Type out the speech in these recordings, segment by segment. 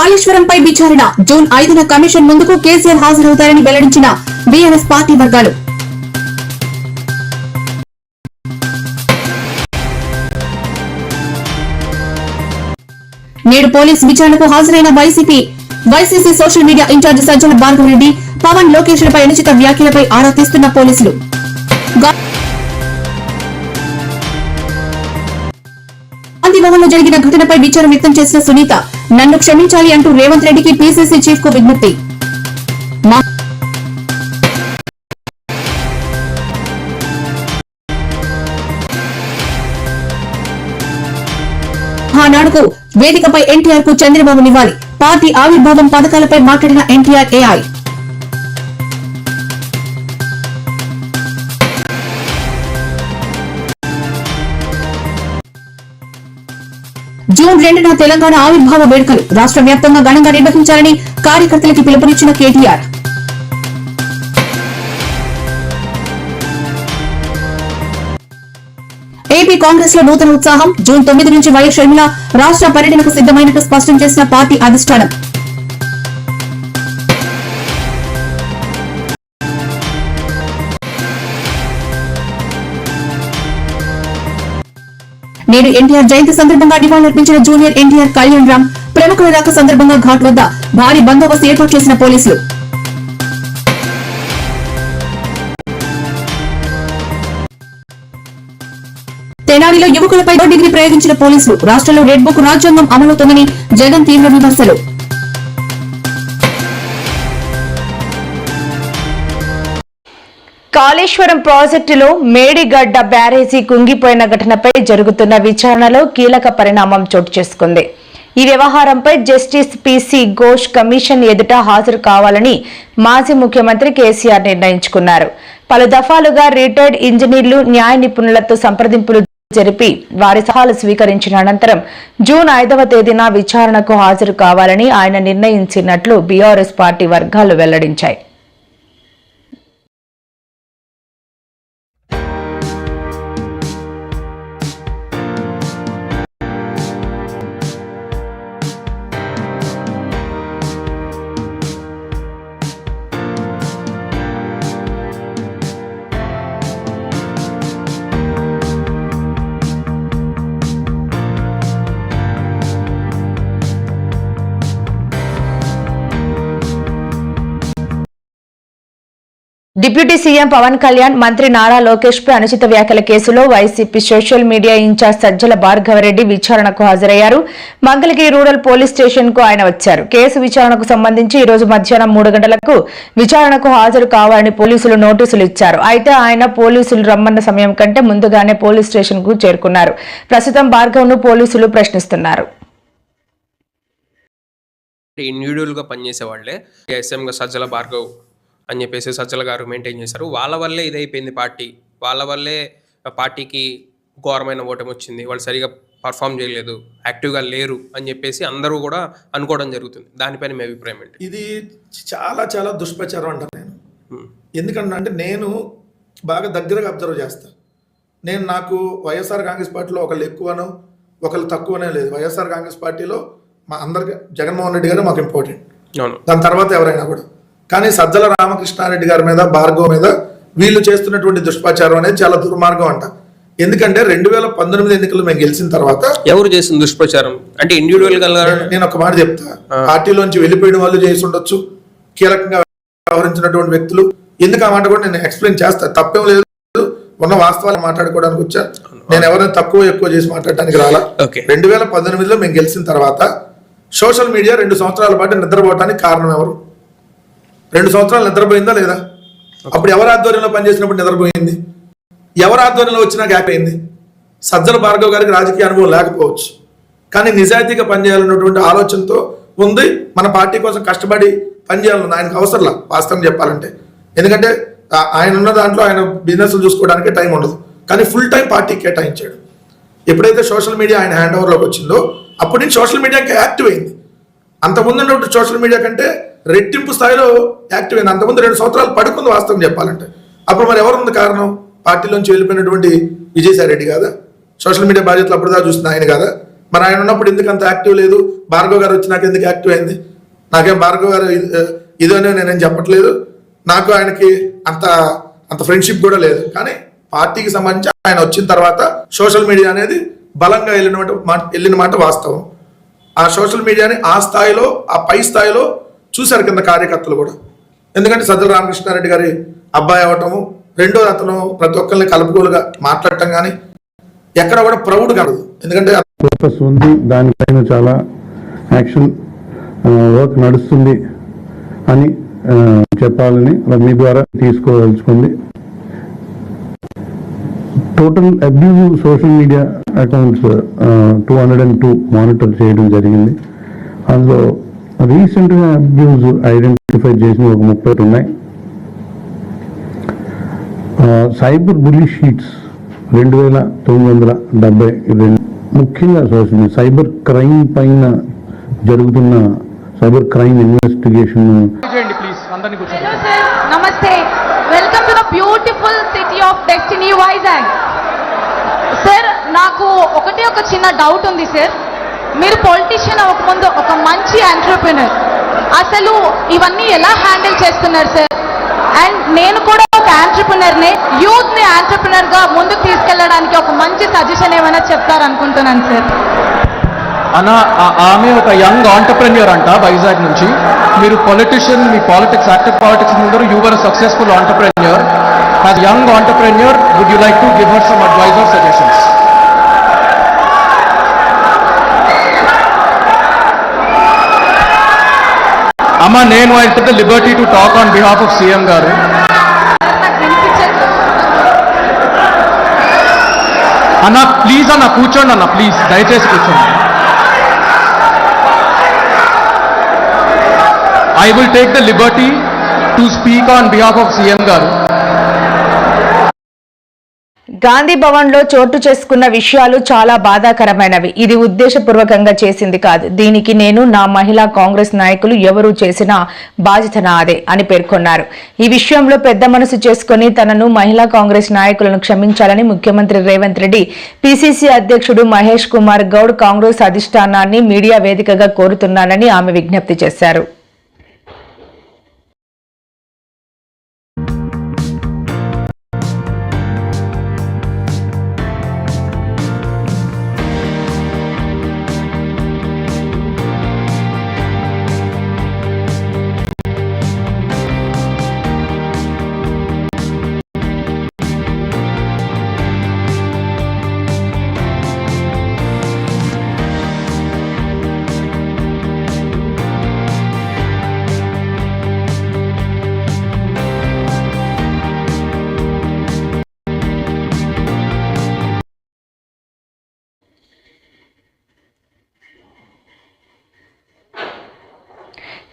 కాళేశ్వరంపై విచారణ. జూన్ ఐదున కమిషన్ ముందుకు కేసీఆర్ హాజరవుతారని వెల్లడించిన బీఆర్ఎస్ పార్టీ వర్గాలు. నేడు పోలీస్ విచారణకు హాజరైన YCP YCC social media incharge Sajjala Bhargav Reddy Pawan లోకేష్లపై అనుచిత వ్యాఖ్యలపై ఆరా తీస్తున్న పోలీసులు. గా- గాంధీ భవన్లో జరిగిన ఘటనపై విచారం వ్యక్తం చేసిన సునీత నన్ను క్షమించాలి అంటూ రేవంత్ రెడ్డికి పీసీసీ చీఫ్కు విజ్ఞప్తి. ఆనాడుకు వేదికపై ఎన్టీఆర్కు చంద్రబాబు నివ్వాలి. పార్టీ ఆవిర్భావం పథకాలపై మాట్లాడిన ఎన్టీఆర్ ఏఐ జూన్ రెండున తెలంగాణ ఆవిర్భావ వేడుకలు. రాష్ట్ర వ్యాప్తంగా ఘనంగా నిర్వహించాలని కార్యకర్తలకు పిలుపునిచ్చిన కేటీఆర్. ఏపీ కాంగ్రెస్లో నూతన ఉత్సాహం. జూన్ తొమ్మిది నుంచి వైఎస్ షర్మిల రాష్ట్ర పర్యటనకు సిద్దమైనట్టు స్పష్టం చేసిన పార్టీ అధిష్టానం. నేడు ఎన్టీఆర్ జయంతి సందర్భంగా నివాళులర్పించిన జూనియర్ ఎన్టీఆర్ కళ్యాణ్ రామ్ ప్రముఖుల రాక సందర్భంగా ఘాట్ వద్ద భారీ బందోబస్తు ఏర్పాటు చేసిన పోలీసులు. తెనాలిలో యువకులపై డిగ్రీ ప్రయోగించిన పోలీసులు రాష్ట్రంలో రెడ్ బుక్ రాజ్యాంగం అమలవుతోందని జగన్ తీవ్ర విమర్శలు. కాళేశ్వరం ప్రాజెక్టులో మేడిగడ్డ బ్యారేజీ కుంగిపోయిన ఘటనపై జరుగుతున్న విచారణలో కీలక పరిణామం చోటు చేసుకుంది. ఈ వ్యవహారంపై జస్టిస్ పిసి ఘోష్ కమిషన్ ఎదుట హాజరు కావాలని మాజీ ముఖ్యమంత్రి కేసీఆర్ నిర్ణయించుకున్నారు. పలు దఫాలుగా రిటైర్డ్ ఇంజనీర్లు న్యాయ నిపుణులతో సంప్రదింపులు జరిపి వారి సలహాలు స్వీకరించిన అనంతరం జూన్ ఐదవ తేదీన విచారణకు హాజరు కావాలని ఆయన నిర్ణయించినట్లు బీఆర్ఎస్ పార్టీ వర్గాలు వెల్లడించాయి. డిప్యూటీ సీఎం పవన్ కళ్యాణ్ మంత్రి నారా లోకేష్ పై అనుచిత వ్యాఖ్యల కేసులో YCP social media incharge Sajjala Bhargav Reddy విచారణకు హాజరయ్యారు. మంగళగిరి రూరల్ పోలీస్ స్టేషన్కు ఆయన వచ్చారు. కేసు విచారణకు సంబంధించి ఈ రోజు మధ్యాహ్నం మూడు గంటలకు విచారణకు హాజరు కావాలని పోలీసులు నోటీసులు ఇచ్చారు. అయితే ఆయన పోలీసులు రమ్మన్న సమయం కంటే ముందుగానే పోలీస్ స్టేషన్కు చేరుకున్నారు. ప్రస్తుతం భార్గవ్ను పోలీసులు ప్రశ్నిస్తున్నారు. ఇండివిజువల్గా పనిచేసే వాళ్ళే ఎస్ఎంగా సజ్జల భార్గవ్ అని చెప్పేసి సజ్జల గారు మెయింటైన్ చేశారు. వాళ్ళ వల్లే ఇదైపోయింది పార్టీ. వాళ్ళ వల్లే పార్టీకి ఘోరమైన ఓటమి వచ్చింది. వాళ్ళు సరిగా పర్ఫామ్ చేయలేదు యాక్టివ్గా లేరు అని చెప్పేసి అందరూ కూడా అనుకోవడం జరుగుతుంది. దానిపైన మీ అభిప్రాయం ఏంటి? ఇది చాలా చాలా దుష్ప్రచారం అంటాను నేను. ఎందుకంటే అంటే నేను బాగా దగ్గరగా అబ్జర్వ్ చేస్తా. నేను నాకు వైఎస్ఆర్ కాంగ్రెస్ పార్టీలో ఒకళ్ళు ఎక్కువనో ఒకళ్ళు తక్కువనే లేదు. వైఎస్ఆర్ కాంగ్రెస్ పార్టీలో మా అందరికి జగన్మోహన్ రెడ్డి గారు మాకు ఇంపార్టెంట్ అవును. దాని తర్వాత ఎవరైనా కూడా. కానీ సజ్జల రామకృష్ణారెడ్డి గారి మీద భార్గవ్ మీద వీళ్ళు చేస్తున్నటువంటి దుష్ప్రచారం అనేది చాలా దుర్మార్గం అంట. ఎందుకంటే రెండు వేల పంతొమ్మిది ఎన్నికలు మేము గెలిచిన తర్వాత ఎవరు చేసిన దుష్ప్రచారం? అంటే ఇండివిజువల్గా నేను- నేను ఒక మాట చెప్తా. పార్టీలోంచి వెళ్ళిపోయిన వాళ్ళు చేసి ఉండొచ్చు. కీలకంగా వ్యవహరించినటువంటి వ్యక్తులు. ఎందుకు ఆ మాట కూడా నేను ఎక్స్ప్లెయిన్ చేస్తా. తప్పేం లేదు. ఉన్న వాస్తవాలు మాట్లాడుకోవడానికి వచ్చా. నేను ఎవరైనా తక్కువ ఎక్కువ చేసి మాట్లాడడానికి రాలా. రెండు వేల పంతొమ్మిదిలో మేము గెలిచిన తర్వాత సోషల్ మీడియా రెండు సంవత్సరాల పాటు నిద్రపోవటానికి కారణం ఎవరు? రెండు సంవత్సరాలు నిద్రపోయిందా లేదా? అప్పుడు ఎవరి ఆధ్వర్యంలో పనిచేసినప్పుడు నిద్రపోయింది? ఎవరి ఆధ్వర్యంలో వచ్చినా గ్యాప్ అయింది? సజ్జల భార్గవ్ గారికి రాజకీయ అనుభవం లేకపోవచ్చు. కానీ నిజాయితీగా పనిచేయాలన్నటువంటి ఆలోచనతో ఉంది. మన పార్టీ కోసం కష్టపడి పనిచేయాలన్నది ఆయనకు అవసరంలా వాస్తవం చెప్పాలంటే. ఎందుకంటే ఆయన ఉన్న దాంట్లో ఆయన బిజినెస్ చూసుకోవడానికి టైం ఉండదు. కానీ ఫుల్ టైం పార్టీకి కేటాయించాడు. ఎప్పుడైతే సోషల్ మీడియా ఆయన హ్యాండ్ ఓవర్లోకి వచ్చిందో అప్పటి నుంచి సోషల్ మీడియా యాక్టివ్ అయింది. అంతకుముందు సోషల్ మీడియా కంటే రెట్టింపు స్థాయిలో యాక్టివ్ అయింది అంతకుముందు రెండు సంవత్సరాలు పడుకుంది వాస్తవం చెప్పాలంటే. అప్పుడు మరి ఎవరుంది కారణం? పార్టీలోంచి వెళ్ళిపోయినటువంటి విజయసాయి రెడ్డి కాదా? సోషల్ మీడియా బాధ్యతలు అప్పుడు దాకా చూసిన ఆయన కాదా? మరి ఆయన ఉన్నప్పుడు ఎందుకు అంత యాక్టివ్ లేదు? భార్గవ్ గారు వచ్చినాక ఎందుకు యాక్టివ్ అయింది? నాకేం భార్గవ్ గారు ఇది- నేనేం చెప్పట్లేదు? నాకు ఆయనకి అంత అంత ఫ్రెండ్షిప్ కూడా లేదు. కానీ పార్టీకి సంబంధించి ఆయన వచ్చిన తర్వాత సోషల్ మీడియా అనేది బలంగా వెళ్ళిన మాట వెళ్ళిన మాట వాస్తవం. ఆ సోషల్ మీడియాని ఆ స్థాయిలో ఆ పై స్థాయిలో చూశారు కింద కార్యకర్తలు కూడా. ఎందుకంటే సజ్జల రామకృష్ణారెడ్డి గారి అబ్బాయి అవటము రెండో అతను ప్రతి ఒక్కరిని కలుపుకోలుగా మాట్లాడటం కానీ ఎక్కడ కూడా ప్రౌడ్ కలదు ఎందుకంటే పర్పస్ ఉంది దానిపైన చాలా యాక్షన్ వర్క్ నడుస్తుంది అని చెప్పాలని మీ ద్వారా తీసుకోదలుచుకుంది. Total abuse social media accounts two hundred and two monitor చేయడం జరిగింది. అందులో రీసెంట్గా అబ్యూజ్ ఐడెంటిఫై చేసిన ఒక ముప్పై ఉన్నాయి. సైబర్ బుల్లీ షీట్స్ రెండు వేల తొమ్మిది వందల డెబ్బై రెండు. ముఖ్యంగా సోషల్ మీడియా సైబర్ క్రైమ్ పైన జరుగుతున్న cyber crime investigation. Welcome to the beautiful city of Destiny Vizag. Sir నాకు ఒకటే ఒక చిన్న డౌట్ ఉంది సార్ మీరు పొలిటీషియన్ అవ్వకముందు ఒక మంచి ఎంటర్ప్రినర్ అసలు ఇవన్నీ ఎలా హ్యాండిల్ చేస్తున్నారు సార్ అండ్ నేను కూడా ఒక ఎంటర్ప్రినర్ని యూత్ని ఎంటర్ప్రినర్గా ముందుకు తీసుకెళ్ళడానికి ఒక మంచి సజెషన్ ఏమైనా చెప్తారనుకుంటున్నాను సార్ అన్న ఆమె ఒక యంగ్ ఆంటర్ప్రెన్యూర్ అంట వైజాగ్ నుంచి. మీరు పొలిటిషియన్ మీ politics active politics ముందరు your successful entrepreneur as young entrepreneur would you like to give her some advisor suggestions అమ్మ నేను I the liberty to talk on behalf of CM garu. అన్న please అన్న కూర్చోండి అన్న ప్లీజ్ దయచేసి కూర్చోండి. I will take the liberty to speak on behalf of CM garu. Gandhi భవన్లో చోటు చేసుకున్న విషయాలు చాలా బాధాకరమైనవి. ఇది ఉద్దేశపూర్వకంగా చేసింది కాదు. దీనికి నేను నా మహిళా కాంగ్రెస్ నాయకులు ఎవరూ చేసిన బాధ్యత నాదే అని పేర్కొన్నారు. ఈ విషయంలో పెద్ద మనసు చేసుకుని తనను మహిళా కాంగ్రెస్ నాయకులను క్షమించాలని ముఖ్యమంత్రి రేవంత్ రెడ్డి పిసిసి అధ్యక్షుడు మహేష్ కుమార్ గౌడ్ కాంగ్రెస్ అధిష్టానాన్ని మీడియా వేదికగా కోరుతున్నానని ఆమె విజ్ఞప్తి చేశారు.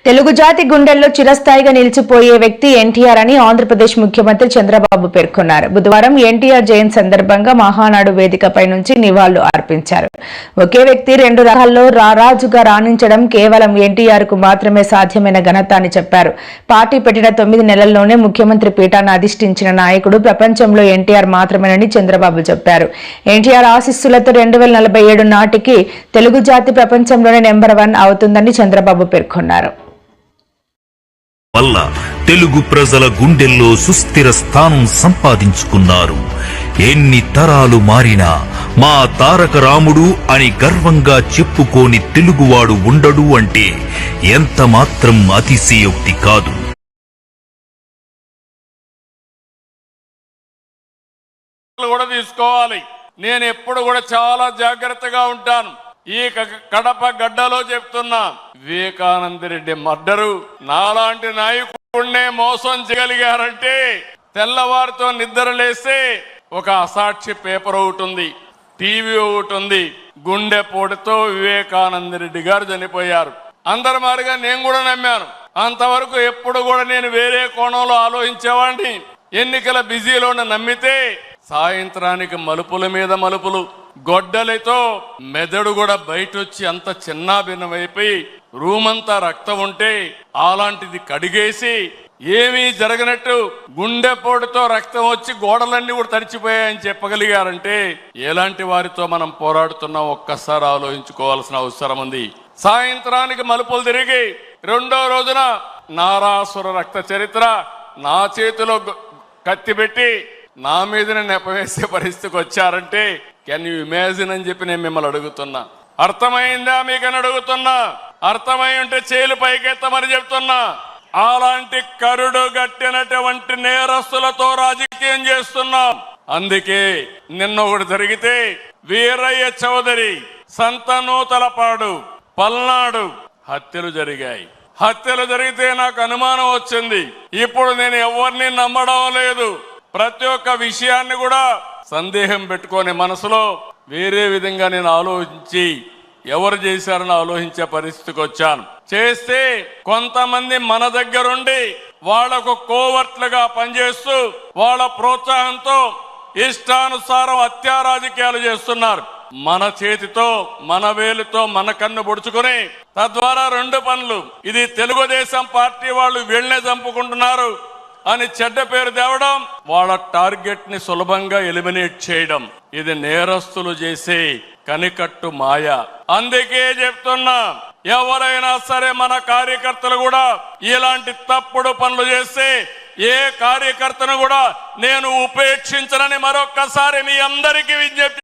తెలుగు జాతి గుండెల్లో చిరస్థాయిగా నిలిచిపోయే వ్యక్తి ఎన్టీఆర్ అని ఆంధ్రప్రదేశ్ ముఖ్యమంత్రి చంద్రబాబు పేర్కొన్నారు. బుధవారం ఎన్టీఆర్ జయంతి సందర్భంగా మహానాడు వేదికపై నుంచి నివాళులు అర్పించారు. ఒకే వ్యక్తి రెండు రకాల్లో రారాజుగా రాణించడం కేవలం ఎన్టీఆర్కు మాత్రమే సాధ్యమైన ఘనత అని చెప్పారు. పార్టీ పెట్టిన తొమ్మిది నెలల్లోనే ముఖ్యమంత్రి పీఠాన్ని అధిష్ఠించిన నాయకుడు ప్రపంచంలో ఎన్టీఆర్ మాత్రమేనని చంద్రబాబు చెప్పారు. ఎన్టీఆర్ ఆశీస్సులతో రెండు వేల నలభై ఏడు నాటికి తెలుగు జాతి ప్రపంచంలోనే నెంబర్ వన్ అవుతుందని చంద్రబాబు పేర్కొన్నారు. వల్ల తెలుగు ప్రజల గుండెల్లో సుస్థిర స్థానం సంపాదించుకున్నారు. ఎన్ని తరాలు మారినా మా తారక రాముడు అని గర్వంగా చెప్పుకోని తెలుగువాడు ఉండడు అంటే ఎంత మాత్రం అతిశయోక్తి కాదు. కూడా తీసుకోవాలి. నేను ఎప్పుడు కూడా చాలా జాగ్రత్తగా ఉంటాను. ఈ క- కడప గడ్డలో చెప్తున్నా. వివేకానంద రెడ్డి మర్డరు. నాలాంటి నాయకుడినే మోసం చేయగలిగారంటే తెల్లవారితో నిద్ర లేస్తే ఒక అసాక్షి పేపర్ ఒకటి ఉంది. టీవీ ఒకటి ఉంది. గుండె పోటుతో వివేకానంద రెడ్డి గారు చనిపోయారు. అందరి మారిగా నేను కూడా నమ్మాను. అంతవరకు ఎప్పుడు కూడా నేను వేరే కోణంలో ఆలోచించేవాడిని. ఎన్నికల బిజీలో నమ్మితే సాయంత్రానికి మలుపుల మీద మలుపులు గొడ్డలితో మెదడు కూడా బయట వచ్చి అంత చిన్నాభిన్నమైపోయి రూమంతా రక్తం ఉంటే అలాంటిది కడిగేసి ఏమీ జరగనట్టు గుండెపోటుతో రక్తం వచ్చి గోడలన్నీ కూడా తడిచిపోయాయని చెప్పగలిగారంటే ఎలాంటి వారితో మనం పోరాడుతున్నాం ఒక్కసారి ఆలోచించుకోవాల్సిన అవసరం ఉంది. సాయంత్రానికి మలుపులు తిరిగి రెండో రోజున నారాసుర రక్త చరిత్ర నా చేతిలో కత్తిపెట్టి కత్తి పెట్టి నా మీదనే నెపవేసే పరిస్థితికి వచ్చారంటే కెన్ యూ ఇమాజిన్ అని చెప్పి నేను మిమ్మల్ని అడుగుతున్నా. అర్థమైందా మీకని అడుగుతున్నా. అర్థమై ఉంటే చేలు పైకెత్తమని చెప్తున్నా. అలాంటి కరుడు గట్టినటువంటి నేరస్తులతో రాజకీయం చేస్తున్నాం. అందుకే నిన్న ఒకటి జరిగితే వీరయ్య చౌదరి సంతనూతలపాడు పల్నాడు హత్యలు జరిగాయి. హత్యలు జరిగితే నాకు అనుమానం వచ్చింది. ఇప్పుడు నేను ఎవరిని నమ్మడం లేదు. ప్రతి ఒక్క విషయాన్ని కూడా సందేహం పెట్టుకొని మనసులో వేరే విధంగా నేను ఆలోచించి ఎవరు చేశారని ఆలోచించే పరిస్థితికి వచ్చాను. చేస్తే కొంతమంది మన దగ్గరుండి వాళ్ళకు కోవర్ట్లుగా పనిచేస్తూ వాళ్ళ ప్రోత్సాహంతో ఇష్టానుసారం హత్యా రాజకీయాలు చేస్తున్నారు. మన చేతితో మన వేలుతో మన కన్ను పొడుచుకుని తద్వారా రెండు పనులు. ఇది తెలుగుదేశం పార్టీ వాళ్ళు వీళ్ళనే చంపుకుంటున్నారు. అని చెడ్డ పేరు తేవడం వాళ్ళ టార్గెట్ని సులభంగా ఎలిమినేట్ చేయడం. ఇది నేరస్తులు చేసే కనికట్టు మాయ. అందుకే చెప్తున్నా ఎవరైనా సరే మన కార్యకర్తలు కూడా ఇలాంటి తప్పుడు పనులు చేస్తే ఏ కార్యకర్తను కూడా నేను ఉపేక్షించనని మరొక్కసారి మీ అందరికీ విజ్ఞప్తి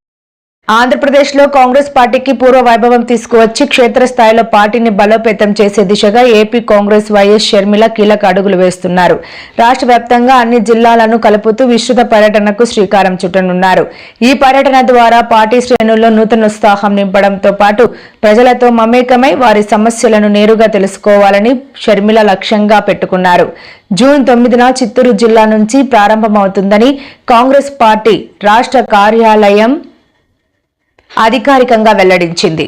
ఆంధ్రప్రదేశ్లో కాంగ్రెస్ పార్టీకి పూర్వ వైభవం తీసుకువచ్చి క్షేత్రస్థాయిలో పార్టీని బలోపేతం చేసే దిశగా ఏపీ కాంగ్రెస్ వైఎస్ షర్మిల కీలక అడుగులు వేస్తున్నారు. రాష్ట్ర వ్యాప్తంగా అన్ని జిల్లాలను కలుపుతూ విస్తృత పర్యటనకు శ్రీకారం చుట్టనున్నారు. ఈ పర్యటన ద్వారా పార్టీ శ్రేణుల్లో నూతన ఉత్సాహం నింపడంతో పాటు ప్రజలతో మమేకమై వారి సమస్యలను నేరుగా తెలుసుకోవాలని షర్మిల లక్ష్యంగా పెట్టుకున్నారు. జూన్ తొమ్మిదిన చిత్తూరు జిల్లా నుంచి ప్రారంభమవుతుందని కాంగ్రెస్ పార్టీ రాష్ట్ర కార్యాలయం అధికారికంగా వెల్లడించింది.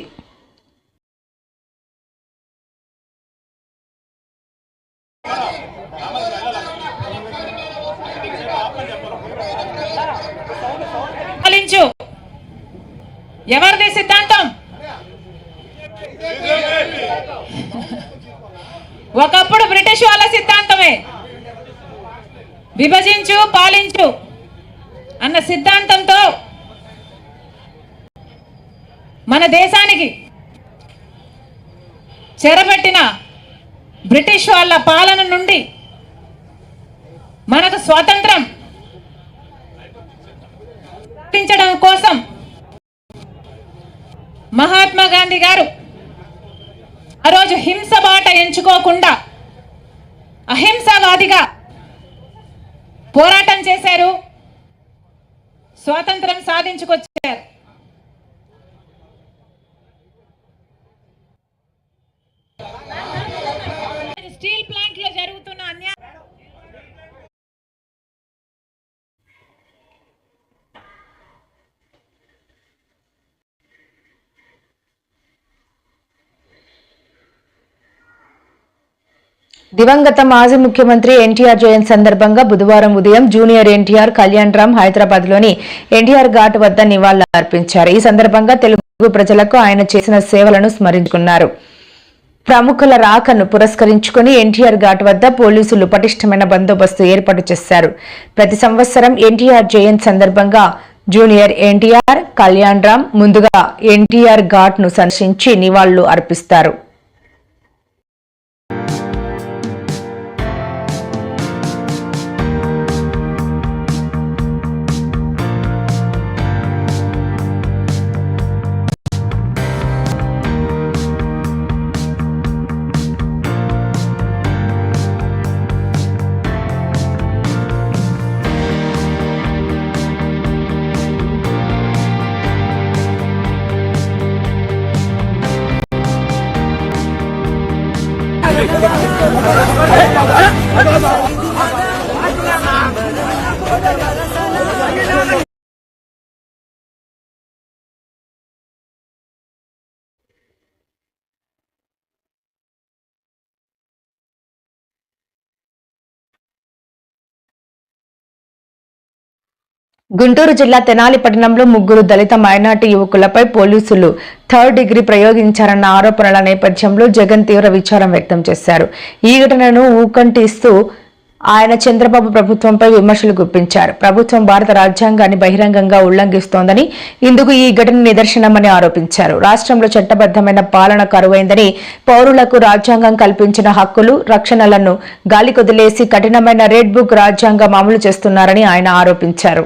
ఎవరిది సిద్ధాంతం? ఒకప్పుడు బ్రిటిష్ వాళ్ళ సిద్ధాంతమే. విభజించు పాలించు అన్న సిద్ధాంతంతో మన దేశానికి చెరబెట్టిన బ్రిటిష్ వాళ్ళ పాలన నుండి మనకు స్వాతంత్రం సాధించడం కోసం మహాత్మా గాంధీ గారు ఆ రోజు హింస బాట ఎంచుకోకుండా అహింసావాదిగా పోరాటం చేశారు. స్వాతంత్రం సాధించుకొచ్చారు స్టీల్ ప్లాంట్లో జరుగుతున్న అన్యాయం దివంగత మాజీ ముఖ్యమంత్రి ఎన్టీఆర్ జయంతి సందర్భంగా బుధవారం ఉదయం జూనియర్ ఎన్టీఆర్ కళ్యాణ్ రామ్ హైదరాబాద్లోని ఎన్టీఆర్ ఘాట్ వద్ద నివాళులు అర్పించారు. ఈ సందర్భంగా తెలుగు ప్రజలకు ఆయన చేసిన సేవలను స్మరించుకున్నారు. ప్రముఖుల రాకను పురస్కరించుకుని ఎన్టీఆర్ ఘాట్ వద్ద పోలీసులు పటిష్టమైన బందోబస్తు ఏర్పాటు చేశారు. ప్రతి సంవత్సరం ఎన్టీఆర్ జయంతి సందర్భంగా జూనియర్ ఎన్టీఆర్ కళ్యాణ్ రామ్ ముందుగా ఎన్టీఆర్ ఘాట్ను సందర్శించి నివాళులు అర్పిస్తారు. గుంటూరు జిల్లా తెనాలి పట్టణంలో ముగ్గురు దళిత మైనార్టీ యువకులపై పోలీసులు థర్డ్ డిగ్రీ ప్రయోగించారన్న ఆరోపణల నేపథ్యంలో జగన్ తీవ్ర విచారం వ్యక్తం చేశారు. ఈ ఘటనను ఊకంటిస్తూ ఆయన చంద్రబాబు ప్రభుత్వంపై విమర్శలు గుప్పించారు. ప్రభుత్వం భారత రాజ్యాంగాన్ని బహిరంగంగా ఉల్లంఘిస్తోందని ఇందుకు ఈ ఘటన నిదర్శనమని ఆరోపించారు. రాష్ట్రంలో చట్టబద్దమైన పాలన కరువైందని పౌరులకు రాజ్యాంగం కల్పించిన హక్కులు రక్షణలను గాలికొదిలేసి కఠినమైన రెడ్ బుక్ రాజ్యాంగం అమలు చేస్తున్నారని ఆయన ఆరోపించారు.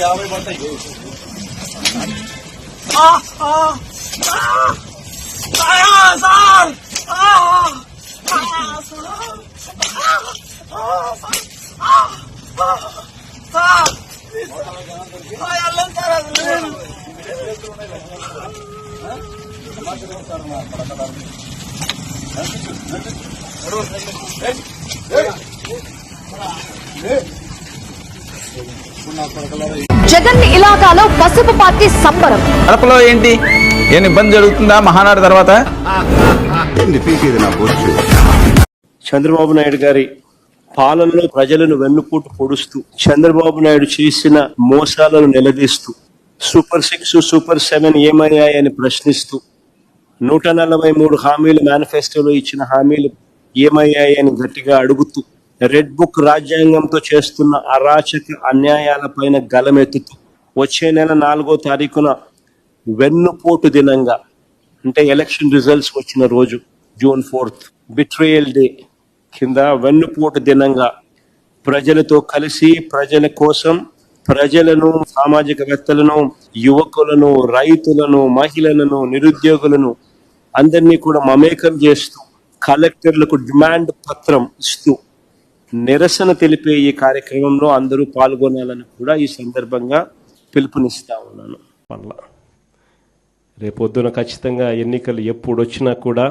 యాభై పడతాయి సార్ జగన్ ఇలాకాలో పసుపు పార్టీ సంబరం. కడపలో ఏంటి? ఏం ఇబ్బంది జరుగుతుందా మహానాడు తర్వాత? చంద్రబాబు నాయుడు గారి పాలనలో ప్రజలను వెన్నుపోటు పొడుస్తూ చంద్రబాబు నాయుడు చేసిన మోసాలను నిలదీస్తూ సూపర్ సిక్స్ సూపర్ సెవెన్ ఏమయ్యాయని ప్రశ్నిస్తూ నూట నలభై మూడు హామీలు మేనిఫెస్టోలో ఇచ్చిన హామీలు ఏమయ్యాయని గట్టిగా అడుగుతూ రెడ్ బుక్ రాజ్యాంగంతో చేస్తున్న అరాచక అన్యాయాలపైన గలమెత్తుతూ వచ్చే నెల నాలుగో తారీఖున వెన్నుపోటు దినంగా అంటే ఎలక్షన్ రిజల్ట్స్ వచ్చిన రోజు జూన్ ఫోర్త్ బిట్రేయల్ డే కింద వెన్నుపోటు దినంగా ప్రజలతో కలిసి ప్రజల కోసం ప్రజలను సామాజికవేత్తలను యువకులను రైతులను మహిళలను నిరుద్యోగులను అందరినీ కూడా మమేకం చేస్తూ కలెక్టర్లకు డిమాండ్ పత్రం ఇస్తూ నిరసన తెలిపే ఈ కార్యక్రమంలో అందరూ పాల్గొనాలని కూడా ఈ సందర్భంగా పిలుపునిస్తా ఉన్నాను. పట్ల రేపొద్దున ఖచ్చితంగా ఎన్నికలు ఎప్పుడు వచ్చినా కూడా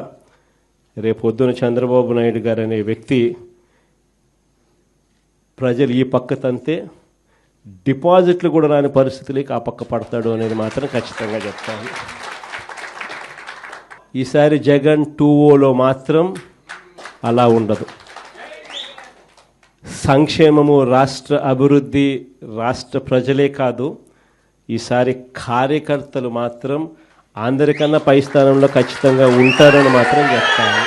రేపొద్దున చంద్రబాబు నాయుడు గారు అనే వ్యక్తి ప్రజలు ఈ పక్క తంతే డిపాజిట్లు కూడా రాని పరిస్థితులకి ఆ పక్క పడతాడు అనేది మాత్రం ఖచ్చితంగా చెప్తాను. ఈసారి జగన్ టూ ఓలో మాత్రం అలా ఉండదు. సంక్షేమము రాష్ట్ర అభివృద్ధి రాష్ట్ర ప్రజలే కాదు ఈసారి కార్యకర్తలు మాత్రం అందరికన్నా పై స్థానంలో ఖచ్చితంగా ఉంటారని మాత్రం చెప్తాను.